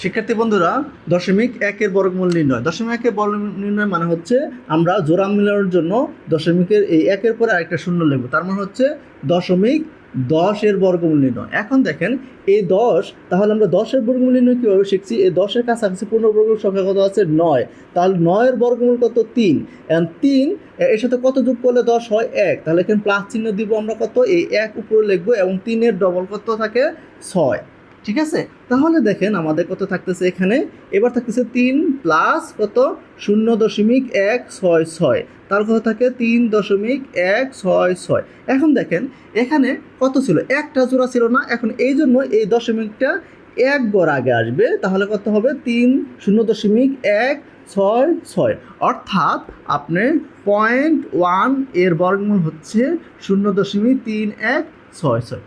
শিক্ষার্থী বন্ধুরা, দশমিক একের বর্গমূল নির্ণয়। দশমিক একের বর্গমূল নির্ণয় মানে হচ্ছে আমরা জোড়া মিলানোর জন্য দশমিকের এই একের পরে আরেকটা শূন্য লিখব। তার মানে হচ্ছে দশমিক দশের বর্গমূল নির্ণয়। এখন দেখেন এই দশ, তাহলে আমরা দশের বর্গমূল নির্ণয় কীভাবে শিখছি? এই দশের কাছাকাছি পূর্ণবর্গ সংখ্যা কত আছে? নয়। তাহলে নয়ের বর্গমূল কত? তিন। তিন এর সাথে কত যোগ করলে দশ হয়? এক। তাহলে এখানে প্লাস চিহ্ন দিব আমরা কত? এই এক উপরে লিখব এবং তিনের ডবল কত থাকে? ছয়। ঠিক আছে? তাহলে দেখেন আমাদের কত থাকতেছে এখানে। এবার থাকতেছে তিন প্লাস কত? শূন্য দশমিক এক ছয় ছয়। তার কথা থাকে? তিন দশমিক এক ছয় ছয়। এখন দেখেন, এখানে কত ছিল? একটা জোড়া ছিল না। এখন এই জন্য এই দশমিকটা এক গড় আগে আসবে। তাহলে কত হবে? তিন শূন্য দশমিক এক ছয় ছয়। অর্থাৎ আপনি পয়েন্ট ওয়ানের বর্গমূল হচ্ছে শূন্য দশমিক তিন এক ছয় ছয়।